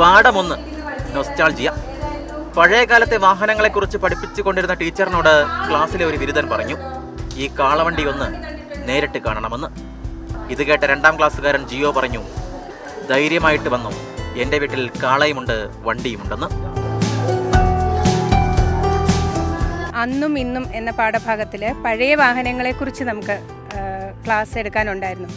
പാഠമൊന്ന്. Nostalgia പഴയ കാലത്തെ വാഹനങ്ങളെക്കുറിച്ച് പഠിപ്പിച്ചുകൊണ്ടിരുന്ന ടീച്ചറിനോട് ക്ലാസ്സിലെ ഒരു ബിരുദൻ പറഞ്ഞു ഈ കാളവണ്ടി ഒന്ന് നേരിട്ട് കാണണമെന്ന്. ഇത് കേട്ട രണ്ടാം ക്ലാസ്സുകാരൻ ജിയോ പറഞ്ഞു ധൈര്യമായിട്ട് വന്നു. എന്റെ വീട്ടിൽ കാളയുമുണ്ട് വണ്ടിയുമുണ്ടെന്ന്. അന്നും ഇന്നും എന്ന പാഠഭാഗത്തിൽ പഴയ വാഹനങ്ങളെക്കുറിച്ച് നമുക്ക് ക്ലാസ് എടുക്കാനുണ്ടായിരുന്നു.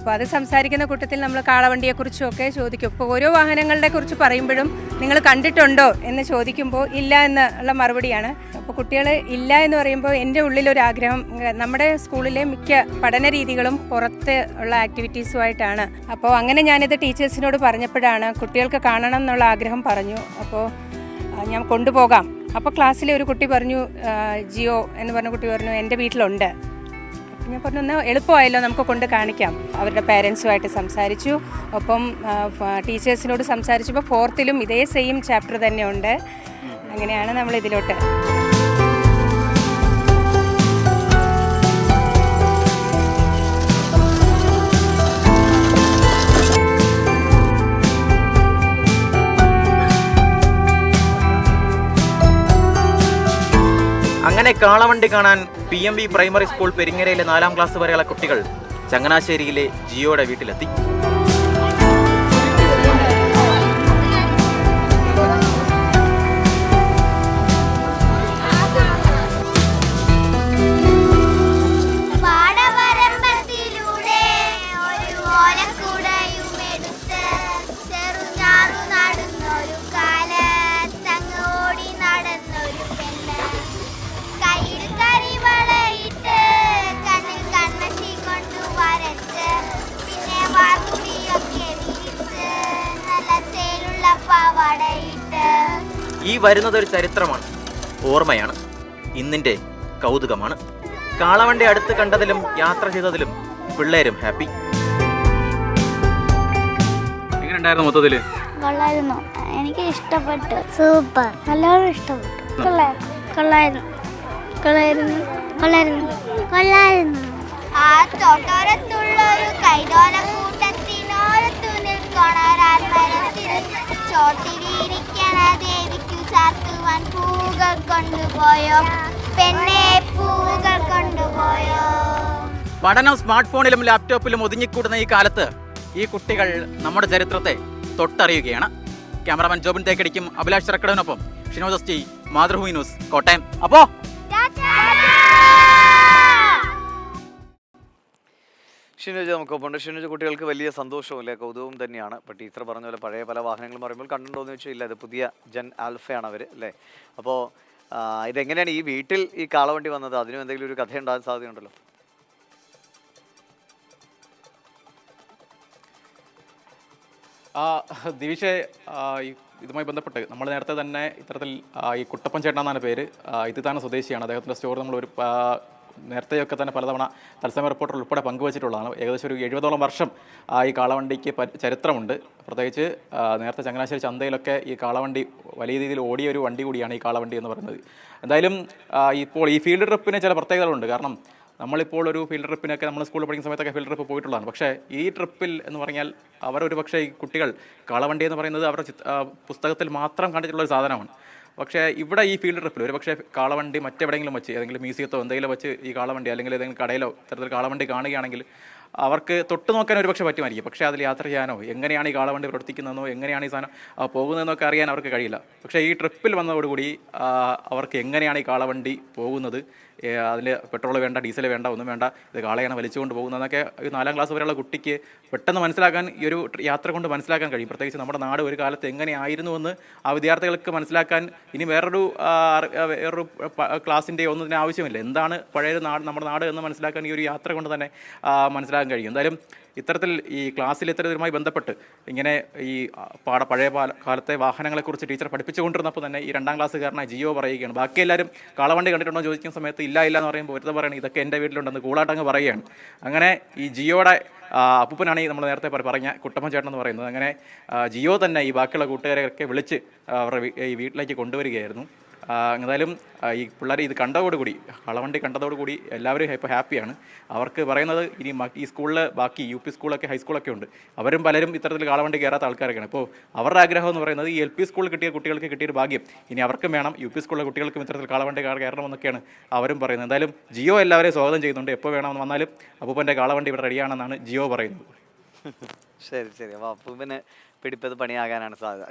അപ്പോൾ അത് സംസാരിക്കുന്ന കൂട്ടത്തിൽ നമ്മൾ കാളവണ്ടിയെക്കുറിച്ചും ഒക്കെ ചോദിക്കും. ഇപ്പോൾ ഓരോ വാഹനങ്ങളുടെ കുറിച്ച് പറയുമ്പോഴും നിങ്ങൾ കണ്ടിട്ടുണ്ടോ എന്ന് ചോദിക്കുമ്പോൾ ഇല്ല എന്നുള്ള മറുപടിയാണ്. അപ്പോൾ കുട്ടികൾ ഇല്ല എന്ന് പറയുമ്പോൾ എന്റെ ഉള്ളിലൊരാഗ്രഹം നമ്മുടെ സ്കൂളിലെ മിക്ക പഠന രീതികളും പുറത്ത് ഉള്ള ആക്ടിവിറ്റീസുമായിട്ടാണ്. അപ്പോൾ അങ്ങനെ ഞാനിത് ടീച്ചേഴ്സിനോട് പറഞ്ഞപ്പോഴാണ് കുട്ടികൾക്ക് കാണണം എന്നുള്ള ആഗ്രഹം പറഞ്ഞു. അപ്പോൾ ഞാൻ കൊണ്ടുപോകാം. അപ്പോൾ ക്ലാസ്സിലെ ഒരു കുട്ടി പറഞ്ഞു ജിയോ എന്ന് പറഞ്ഞ കുട്ടി പറഞ്ഞു എന്റെ വീട്ടിലുണ്ട്. ഞാൻ പറഞ്ഞു എന്നാൽ എളുപ്പമായല്ലോ നമുക്ക് കൊണ്ട് കാണിക്കാം. അവരുടെ പേരൻസുമായിട്ട് സംസാരിച്ചു. ഒപ്പം ടീച്ചേഴ്സിനോട് സംസാരിച്ചപ്പോൾ ഫോർത്തിലും ഇതേ സെയിം ചാപ്റ്റർ തന്നെയുണ്ട്. അങ്ങനെയാണ് നമ്മൾ ഇതിലോട്ട് അങ്ങനെ കാളവണ്ടി കാണാൻ P M V primary school പെരിങ്ങരയിലെ നാലാം ക്ലാസ് വരെയുള്ള കുട്ടികൾ ചങ്ങനാശ്ശേരിയിലെ ജിയോയുടെ വീട്ടിലെത്തി. ഈ വരുന്നത് ഒരു ചരിത്രമാണ്. ഓർമ്മയാണ്. ഇന്നിന്റെ കൗതുകമാണ്. കാളവണ്ടി അടുത്ത് കണ്ടതിലും യാത്ര ചെയ്തതിലും പിള്ളേരും ഹാപ്പി. എങ്ങനെ ഉണ്ടായിരുന്നു മൊത്തത്തിൽ? കൊള്ളായിരുന്നു. എനിക്ക് ഇഷ്ടപ്പെട്ടു. സൂപ്പർ. നല്ലോണം ഇഷ്ടപ്പെട്ടു. കൊള്ളായിരുന്നു. കൊള്ളായിരുന്നു. കൊള്ളായിരുന്നു. കൊള്ളായിരുന്നു. ആ പൂകൾ കൊണ്ടുപോയോ? പെണ്ണെ പൂകൾ കൊണ്ടുപോയോ? പഠനം സ്മാർട്ട് ഫോണിലും ലാപ്ടോപ്പിലും ഒതുങ്ങിക്കൂടുന്ന ഈ കാലത്ത് ഈ കുട്ടികൾ നമ്മുടെ ചരിത്രത്തെ തൊട്ടറിയുകയാണ്. ക്യാമറാമാൻ ജോബിൻ തേക്കടിക്കും അഭിലാഷ് ചരക്കടവിനൊപ്പം ഷിനോദസ്റ്റി മാതൃഭൂമി ന്യൂസ് കോട്ടയം. അപ്പോ ഷിനുജ നമുക്കൊപ്പമുണ്ട് ഷിനുജ കുട്ടികൾക്ക് വലിയ സന്തോഷവും അല്ലെ കൗതുകവും തന്നെയാണ്. ഇപ്പോൾ ടീച്ചർ പറഞ്ഞ പോലെ പഴയ പല വാഹനങ്ങളും പറയുമ്പോൾ കണ്ടിട്ടുണ്ടോ എന്ന് വെച്ചാൽ ഇല്ല ഇത് പുതിയ ജൻ ആൽഫയാണ് അവർ അല്ലേ? അപ്പോൾ ഇതെങ്ങനെയാണ് ഈ വീട്ടിൽ ഈ കാളവണ്ടി വന്നത്? അതിനും എന്തെങ്കിലും ഒരു കഥ ഉണ്ടാകാൻ സാധ്യതയുണ്ടല്ലോ ദിവിഷെ ഇതുമായി ബന്ധപ്പെട്ട് നമ്മൾ നേരത്തെ തന്നെ ഇത്തരത്തിൽ ഈ കുട്ടപ്പൻ ചേട്ടൻ എന്നാണ് പേര്. ഇത് തന്നെ സ്വദേശിയാണ്. അദ്ദേഹത്തിന്റെ സ്റ്റോർ നമ്മൾ ഒരു നേരത്തെയൊക്കെ തന്നെ പലതവണ തത്സമയ റിപ്പോർട്ടർ ഉൾപ്പെടെ പങ്കുവച്ചിട്ടുള്ളതാണ്. ഏകദേശം ഒരു എഴുപതോളം വർഷം ഈ കാളവണ്ടിക്ക് ചരിത്രമുണ്ട്. പ്രത്യേകിച്ച് നേരത്തെ ചങ്ങനാശ്ശേരി ചന്തയിലൊക്കെ ഈ കാളവണ്ടി വലിയ രീതിയിൽ ഓടിയ ഒരു വണ്ടി കൂടിയാണ് ഈ കാളവണ്ടി എന്ന് പറയുന്നത്. എന്തായാലും ഇപ്പോൾ ഈ ഫീൽഡ് ട്രിപ്പിന് ചില പ്രത്യേകതകളുണ്ട്. കാരണം നമ്മളിപ്പോൾ ഒരു ഫീൽഡ് ട്രിപ്പിനൊക്കെ നമ്മൾ സ്കൂളിൽ പഠിക്കുന്ന സമയത്തൊക്കെ ഫീൽഡ് ട്രിപ്പ് പോയിട്ടുള്ളതാണ്. പക്ഷേ ഈ ട്രിപ്പിൽ എന്ന് പറഞ്ഞാൽ അവരൊരു പക്ഷേ ഈ കുട്ടികൾ കാളവണ്ടി എന്ന് പറയുന്നത് അവരുടെ പുസ്തകത്തിൽ മാത്രം കണ്ടിട്ടുള്ള ഒരു സാധനമാണ്. പക്ഷേ ഇവിടെ ഈ ഫീൽഡ് ട്രിപ്പിൽ ഒരു പക്ഷേ കാളവണ്ടി മറ്റെവിടെയെങ്കിലും വെച്ച് ഏതെങ്കിലും മ്യൂസിയത്തോ എന്തെങ്കിലും വെച്ച് ഈ കാളവണ്ടി അല്ലെങ്കിൽ ഏതെങ്കിലും കടയിലോ ഇത്തരത്തിൽ കാളവണ്ടി കാണുകയാണെങ്കിൽ അവർക്ക് തൊട്ട് നോക്കാൻ ഒരുപക്ഷെ പറ്റുമായിരിക്കും. പക്ഷേ അതിൽ യാത്ര ചെയ്യാനോ എങ്ങനെയാണ് ഈ കാളവണ്ടി പ്രവർത്തിക്കുന്നതെന്നോ എങ്ങനെയാണ് ഈ സാധനം പോകുന്നതെന്നൊക്കെ അറിയാൻ അവർക്ക് കഴിയില്ല. പക്ഷേ ഈ ട്രിപ്പിൽ വന്നതോടുകൂടി അവർക്ക് എങ്ങനെയാണ് ഈ കാളവണ്ടി പോകുന്നത്? അതിൽ പെട്രോൾ വേണ്ട ഡീസൽ വേണ്ട ഒന്നും വേണ്ട ഇത് കാളയാണ് വലിച്ചുകൊണ്ട് പോകുന്നതെന്നൊക്കെ ഒരു നാലാം ക്ലാസ് വരെയുള്ള കുട്ടിക്ക് പെട്ടെന്ന് മനസ്സിലാക്കാൻ ഈ ഒരു യാത്ര കൊണ്ട് മനസ്സിലാക്കാൻ കഴിയും. പ്രത്യേകിച്ച് നമ്മുടെ നാട് ഒരു കാലത്ത് എങ്ങനെയായിരുന്നു എന്ന് ആ വിദ്യാർത്ഥികൾക്ക് മനസ്സിലാക്കാൻ ഇനി വേറൊരു വേറൊരു ക്ലാസ്സിന്റെ ഒന്നും ഇതിന് ആവശ്യമില്ല. എന്താണ് പഴയ നാട് നമ്മുടെ നാട് എന്ന് മനസ്സിലാക്കാൻ ഈ ഒരു യാത്ര കൊണ്ട് തന്നെ ആ, മനസ്സിലാക്കാൻ കഴിയും. എന്തായാലും ഇത്തരത്തിൽ ഈ ക്ലാസ്സിൽ ഇത്തരത്തിലുമായി ബന്ധപ്പെട്ട് ഇങ്ങനെ ഈ പാട പഴയ കാലത്തെ വാഹനങ്ങളെക്കുറിച്ച് ടീച്ചർ പഠിപ്പിച്ചുകൊണ്ടിരുന്നപ്പോൾ തന്നെ ഈ രണ്ടാം ക്ലാസ്സുകാരനായ ജിയോ പറയുകയാണ്. ബാക്കി എല്ലാവരും കാളവണ്ടി കണ്ടിട്ടുണ്ടോ ചോദിക്കുന്ന സമയത്ത് ഇല്ല ഇല്ല എന്ന് പറയുമ്പോൾ ഒരുത്തം പറയണം ഇതൊക്കെ എന്റെ വീട്ടിലുണ്ടെന്ന് കൂളാട്ടങ്ങ് പറയുകയാണ്. അങ്ങനെ ഈ ജിയോയുടെ അപ്പുപ്പനാണ് നമ്മൾ നേരത്തെ പറഞ്ഞ കുട്ടമ്മ ചേട്ടൻ എന്ന് പറയുന്നത്. അങ്ങനെ ജിയോ തന്നെ ഈ ബാക്കിയുള്ള കൂട്ടുകാരെയൊക്കെ വിളിച്ച് അവരുടെ ഈ വീട്ടിലേക്ക് കൊണ്ടുവരികയായിരുന്നു. എന്തായാലും ഈ പിള്ളേർ ഇത് കണ്ടതോടുകൂടി കളവണ്ടി കണ്ടതോടുകൂടി എല്ലാവരും ഇപ്പോൾ ഹാപ്പിയാണ്. അവർക്ക് പറയുന്നത് ഇനി ഈ സ്കൂളിൽ ബാക്കി യു പി സ്കൂളൊക്കെ ഹൈസ്കൂളൊക്കെ ഉണ്ട്. അവരും പലരും ഇത്തരത്തിൽ കാളവണ്ടി കയറാത്ത ആൾക്കാരൊക്കെയാണ്. അപ്പോൾ അവരുടെ ആഗ്രഹം എന്ന് പറയുന്നത് ഈ എൽ പി സ്കൂളിൽ കിട്ടിയ കുട്ടികൾക്ക് കിട്ടിയൊരു ഭാഗ്യം. ഇനി അവർക്കും വേണം യു പി സ്കൂളിലെ കുട്ടികൾക്കും ഇത്തരത്തിൽ കാളവണ്ടി കയറണം എന്നൊക്കെയാണ് അവരും പറയുന്നത്. എന്തായാലും ജിയോ എല്ലാവരെയും സ്വാഗതം ചെയ്യുന്നുണ്ട്. എപ്പോൾ വേണമെന്ന് വന്നാലും അപ്പൂപ്പന്റെ കാളവണ്ടി ഇവിടെ റെഡിയാണെന്നാണ് ജിയോ പറയുന്നത്. ശരി ശരി. അപ്പൂപ്പന് പിടിപ്പത് പണിയാകാനാണ് സാധ്യത.